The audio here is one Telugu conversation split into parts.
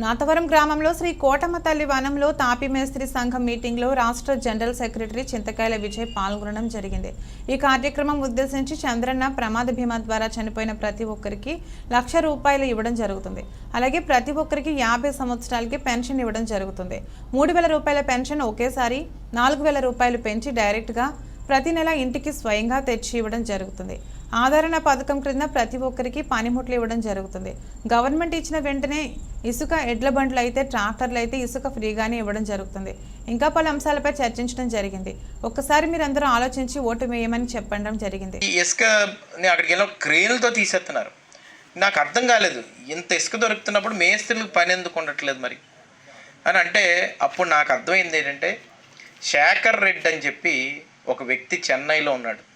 నాతవరం గ్రామంలో శ్రీ కోటమ్మ తల్లి వనంలో తాపి మేస్త్రి సంఘం మీటింగ్లో రాష్ట్ర జనరల్ సెక్రటరీ చింతకాయల విజయ్ పాల్గొనడం జరిగింది. ఈ కార్యక్రమం ఉద్దేశించి చంద్రన్న ప్రమాద భీమా ద్వారా చనిపోయిన ప్రతి ఒక్కరికి లక్ష రూపాయలు ఇవ్వడం జరుగుతుంది. అలాగే ప్రతి ఒక్కరికి యాభై సంవత్సరాలకి పెన్షన్ ఇవ్వడం జరుగుతుంది. మూడు వేల రూపాయల పెన్షన్ ఒకేసారి నాలుగు వేల రూపాయలు పెంచి డైరెక్ట్గా ప్రతి నెల ఇంటికి స్వయంగా తెచ్చి ఇవ్వడం జరుగుతుంది. ఆదరణ పథకం క్రింద ప్రతి ఒక్కరికి పనిముట్లు ఇవ్వడం జరుగుతుంది. గవర్నమెంట్ ఇచ్చిన వెంటనే ఇసుక ఎడ్ల బండ్లు అయితే ట్రాక్టర్లు అయితే ఇసుక ఫ్రీగానే ఇవ్వడం జరుగుతుంది. ఇంకా పలు అంశాలపై చర్చించడం జరిగింది. ఒక్కసారి మీరందరూ ఆలోచించి ఓటు వేయమని చెప్పడం జరిగింది. ఇసుక అక్కడికి వెళ్ళిన క్రేన్లతో తీసేస్తున్నారు. నాకు అర్థం కాలేదు. ఇంత ఇసుక దొరుకుతున్నప్పుడు మేస్త్రులకు పని ఎందుకు ఉండట్లేదు మరి? అని అంటే అప్పుడు నాకు అర్థమైంది ఏంటంటే శేఖర్ రెడ్డి అని చెప్పి ఒక వ్యక్తి చెన్నైలో ఉన్నాడు.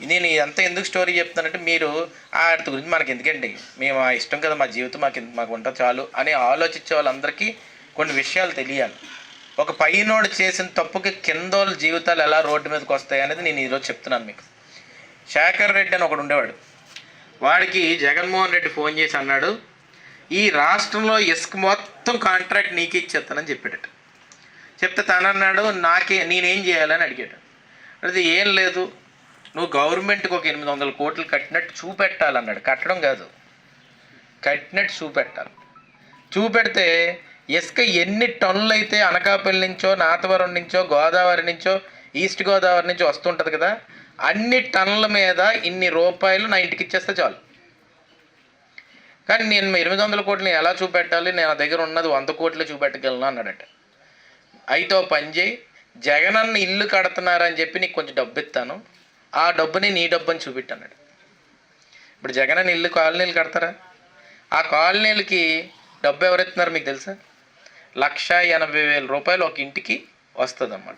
నేను ఇదంతా ఎందుకు స్టోరీ చెప్తానంటే మీరు వాటి గురించి మనకి ఎందుకండి? మేము ఆ ఇష్టం కదా మా జీవితం మాకు మాకు ఉంటా చాలు అని ఆలోచించే వాళ్ళందరికీ కొన్ని విషయాలు తెలియాలి. ఒక పైనోడు చేసిన తప్పుకి కిందోళ్ళ జీవితాలు ఎలా రోడ్డు మీదకి వస్తాయి అనేది నేను ఈరోజు చెప్తున్నాను మీకు. శేఖర్ రెడ్డి అని ఒకడు ఉండేవాడు. వాడికి జగన్మోహన్ రెడ్డి ఫోన్ చేసి అన్నాడు ఈ రాష్ట్రంలో ఇసుక మొత్తం కాంట్రాక్ట్ నీకే ఇచ్చేస్తానని చెప్పాడట. చెప్తే తనన్నాడు నాకే నేనేం చేయాలని అడిగాడు. అది ఏం లేదు. నువ్వు గవర్నమెంట్కి ఒక ఎనిమిది వందల కోట్లు కట్టినట్టు చూపెట్టాలన్నాడు. కట్టడం కాదు. కట్టినట్టు చూపెట్టాలి. చూపెడితే ఇసుక ఎన్ని టన్నులు అయితే అనకాపల్లి నుంచో నాతవరం నుంచో గోదావరి నుంచో ఈస్ట్ గోదావరి నుంచి వస్తుంటుంది కదా అన్ని టన్నుల మీద ఇన్ని రూపాయలు నా ఇంటికి ఇచ్చేస్తే చాలు. కానీ నేను ఎనిమిది వందల కోట్లు ఎలా చూపెట్టాలి? నేను నా దగ్గర ఉన్నది వంద కోట్లు చూపెట్టగలను అన్నాడట. అయితే పని చేయి. జగనన్న ఇల్లు కడుతున్నారని చెప్పి నీకు కొంచెం డబ్బు ఇస్తాను. ఆ డబ్బుని నీ డబ్బు అని చూపెట్టన్నాడు. ఇప్పుడు జగనన్న ఇల్లు కాలనీలు కడతారా? ఆ కాలనీలకి డబ్బు ఎవరెత్తున్నారు మీకు తెలుసా? లక్ష ఎనభై వేల రూపాయలు ఒక ఇంటికి వస్తుంది అన్నమాట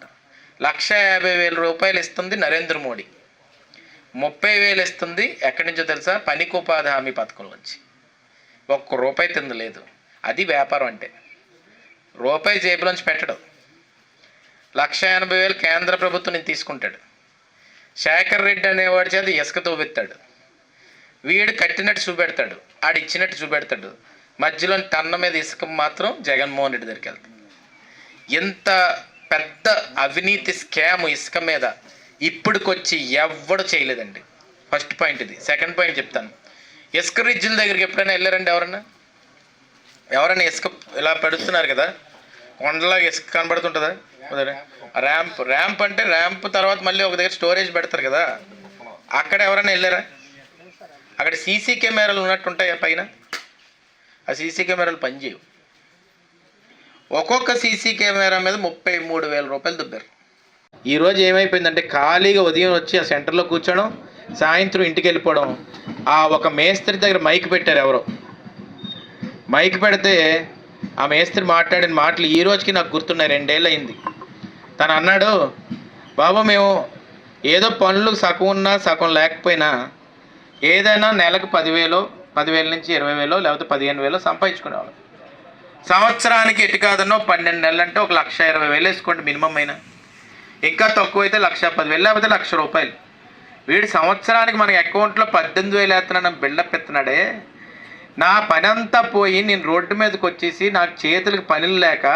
లక్ష యాభై వేల రూపాయలు ఇస్తుంది నరేంద్ర మోడీ. ముప్పై వేలు ఇస్తుంది ఎక్కడి నుంచో తెలుసా? పనికి ఉపాధి హామీ పథకం నుంచి. ఒక్క రూపాయి తిందలేదు. అది వ్యాపారం అంటే. రూపాయి జేబులోంచి పెట్టడం. లక్ష ఎనభై వేలు కేంద్ర ప్రభుత్వం తీసుకుంటాడు. శేఖర్ రెడ్డి అనేవాడి చేత ఇసుక తోపెత్తాడు వీడు కట్టినట్టు చూపెడతాడు. ఆడు ఇచ్చినట్టు చూపెడతాడు. మధ్యలో టన్న మీద ఇసుక మాత్రం జగన్మోహన్ రెడ్డి దగ్గరికి వెళ్తాడు. ఎంత పెద్ద అవినీతి స్కామ్ ఇసుక మీద ఇప్పటికొచ్చి ఎవ్వడు చేయలేదండి. ఫస్ట్ పాయింట్ ఇది. సెకండ్ పాయింట్ చెప్తాను. ఇసుక రిజ్జుల దగ్గరికి ఎప్పుడైనా వెళ్ళారండి ఎవరన్నా? ఎవరైనా ఇసుక ఇలా పెడుతున్నారు కదా? కొండలాగా ఇసుక కనబడుతుంటుందా? ర్యాంప్ ర్యాంప్ అంటే ర్యాంప్ తర్వాత మళ్ళీ ఒక దగ్గర స్టోరేజ్ పెడతారు కదా. అక్కడ ఎవరైనా వెళ్ళారా? అక్కడ సీసీ కెమెరాలు ఉన్నట్టు ఉంటాయా పైన? ఆ సీసీ కెమెరాలు పనిచేయవు ఒక్కొక్క సీసీ కెమెరా మీద ముప్పై మూడు వేల రూపాయలు దుబ్బారు. ఈరోజు ఏమైపోయిందంటే ఖాళీగా ఉదయం వచ్చి ఆ సెంటర్లో కూర్చోడం సాయంత్రం ఇంటికి వెళ్ళిపోవడం. ఆ ఒక మేస్త్రి దగ్గర మైక్ పెట్టారు ఎవరో. మైక్ పెడితే ఆ మేస్త్రి మాట్లాడిన మాటలు ఈ రోజుకి నాకు గుర్తున్నాయి. రెండేళ్ళు అయింది తను అన్నాడు బాబు మేము ఏదో పనులు సగం ఉన్నా సగం లేకపోయినా ఏదైనా నెలకు పదివేలు పదివేల నుంచి ఇరవై వేలు లేకపోతే పదిహేను వేలు సంపాదించుకునేవాళ్ళం. సంవత్సరానికి ఎటు కాదనో పన్నెండు నెలలు అంటే ఒక లక్ష ఇరవై వేలు వేసుకోండి మినిమం అయినా. ఇంకా తక్కువ అయితే లక్ష పదివేలు లేకపోతే లక్ష రూపాయలు. వీడు సంవత్సరానికి మన అకౌంట్లో పద్దెనిమిది వేలు వేస్తున్నాను బిల్డప్ ఎత్తున్నాడే నా పని అంతా పోయి నేను రోడ్డు మీదకి వచ్చేసి నాకు చేతులకు పనులు లేక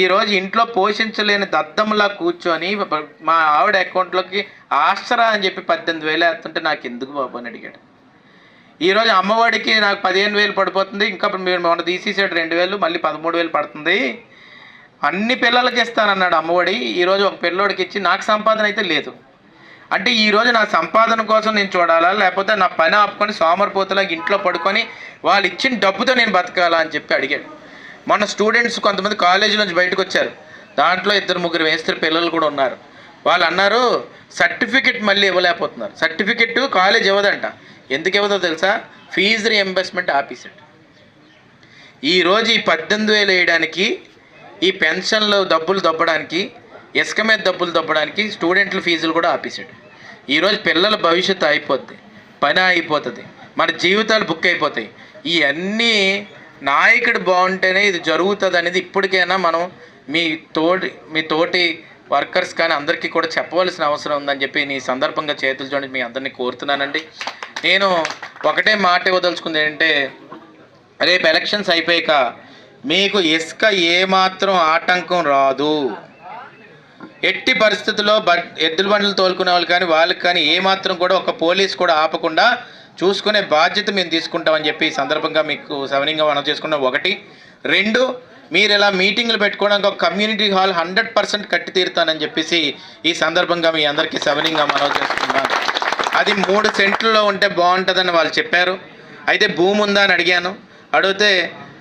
ఈరోజు ఇంట్లో పోషించలేని దద్దంలా కూర్చొని మా ఆవిడ అకౌంట్లోకి ఆశ్చర్య అని చెప్పి పద్దెనిమిది వేలు వేస్తుంటే నాకు ఎందుకు బాబు అని అడిగాడు. ఈరోజు అమ్మఒడికి నాకు పదిహేను వేలు పడిపోతుంది ఇంకా మీరు మొన్న తీసేసాడు రెండు వేలు మళ్ళీ పదమూడు వేలు పడుతుంది. అన్ని పిల్లలకి ఇస్తానన్నాడు అమ్మఒడి. ఈరోజు ఒక పిల్లోడికి ఇచ్చి నాకు సంపాదన అయితే లేదు. అంటే ఈరోజు నా సంపాదన కోసం నేను చూడాలా? లేకపోతే నా పని ఆపుకొని సోమరిపోతలాగా ఇంట్లో పడుకొని వాళ్ళు ఇచ్చిన డబ్బుతో నేను బతకాలా అని చెప్పి అడిగాడు. మన స్టూడెంట్స్ కొంతమంది కాలేజీ నుంచి బయటకు వచ్చారు. దాంట్లో ఇద్దరు ముగ్గురు వేస్తారు పిల్లలు కూడా ఉన్నారు. వాళ్ళు అన్నారు సర్టిఫికెట్ మళ్ళీ ఇవ్వలేకపోతున్నారు. సర్టిఫికెట్ కాలేజ్ ఇవ్వదంట. ఎందుకు ఇవ్వదో తెలుసా? ఫీజు రీఎంబర్స్మెంట్ ఆఫీసెట్ ఈరోజు ఈ పద్దెనిమిది వేలు వేయడానికి ఈ పెన్షన్లు డబ్బులు దొబ్బడానికి ఇసుక మీద డబ్బులు దొబ్బడానికి స్టూడెంట్ల ఫీజులు కూడా ఆపేసాడు ఈరోజు పిల్లల భవిష్యత్తు అయిపోద్ది. పని అయిపోతుంది. మన జీవితాలు బుక్ అయిపోతాయి. ఇవన్నీ నాయకుడు బాగుంటేనే ఇది జరుగుతుంది అనేది ఇప్పటికైనా మనం మీ తోటి మీ తోటి వర్కర్స్ కానీ అందరికీ కూడా చెప్పవలసిన అవసరం ఉందని చెప్పి నీ సందర్భంగా చేతులు చూడండి మీ అందరినీ కోరుతున్నానండి. నేను ఒకటే మాట ఇవ్వదలుచుకుంది ఏంటంటే రేపు ఎలక్షన్స్ అయిపోయాక మీకు ఇసుక ఏమాత్రం ఆటంకం రాదు. ఎట్టి పరిస్థితుల్లో బ ఎద్దుల బండ్లు తోలుకునే వాళ్ళు కానీ వాళ్ళకి కానీ ఏమాత్రం కూడా ఒక పోలీస్ కూడా ఆపకుండా చూసుకునే బాధ్యత మేము తీసుకుంటామని చెప్పి ఈ సందర్భంగా మీకు సవనీయంగా మనం చేసుకున్న ఒకటి. రెండు మీరు ఇలా మీటింగ్లు పెట్టుకోవడానికి ఒక కమ్యూనిటీ హాల్ హండ్రెడ్ పర్సెంట్ కట్టి తీరుతానని చెప్పేసి ఈ సందర్భంగా మీ అందరికీ సవనీయంగా మనం చేసుకున్నాను అది మూడు సెంట్లలో ఉంటే బాగుంటుందని వాళ్ళు చెప్పారు. అయితే భూమి ఉందా అని అడిగాను. అడిగితే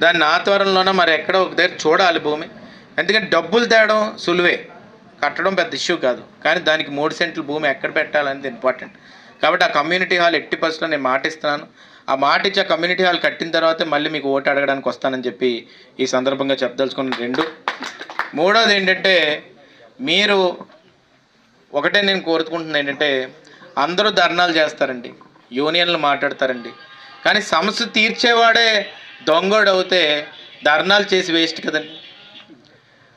దాన్ని ఆధ్వర్యంలోనే మరి ఎక్కడో ఒక దగ్గర చూడాలి భూమి. ఎందుకంటే డబ్బులు తేడం సులువే. కట్టడం పెద్ద ఇష్యూ కాదు. కానీ దానికి మూడు సెంట్లు భూమి ఎక్కడ పెట్టాలనేది ఇంపార్టెంట్ కాబట్టి ఆ కమ్యూనిటీ హాల్ ఎట్టి పరిస్థితుల్లో నేను మాటిస్తున్నాను. ఆ మాట ఇచ్చి ఆ కమ్యూనిటీ హాల్ కట్టిన తర్వాత మళ్ళీ మీకు ఓటు అడగడానికి వస్తానని చెప్పి ఈ సందర్భంగా చెప్పదలుచుకున్న రెండు. మూడోది ఏంటంటే మీరు ఒకటే నేను కోరుకుంటున్నాను ఏంటంటే అందరూ ధర్నాలు చేస్తారండి. యూనియన్లు మాట్లాడతారండి. కానీ సమస్య తీర్చేవాడే దొంగోడు అవుతే ధర్నాలు చేసి వేస్ట్ కదండి.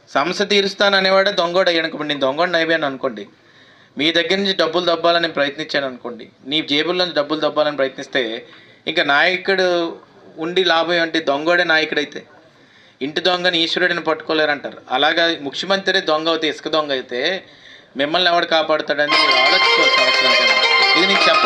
సమస్య తీరుస్తాను అనేవాడే దొంగోడు అయ్యాను నేను దొంగోడిని అయిపోయాను అనుకోండి. మీ దగ్గర నుంచి డబ్బులు దబ్బాలని ప్రయత్నించాను అనుకోండి. నీ జేబుల్లో నుంచి డబ్బులు దబ్బాలని ప్రయత్నిస్తే ఇంకా నాయకుడు ఉండి లాభం ఏంటి దొంగోడే నాయకుడైతే. ఇంటి దొంగని ఈశ్వరుడిని పట్టుకోలేరంటారు. అలాగా ముఖ్యమంత్రి దొంగ అవుతే ఇసుక దొంగ అయితే మిమ్మల్ని ఎవడు కాపాడుతాడని మీరు అవసరం ఇది నీకు చెప్పడం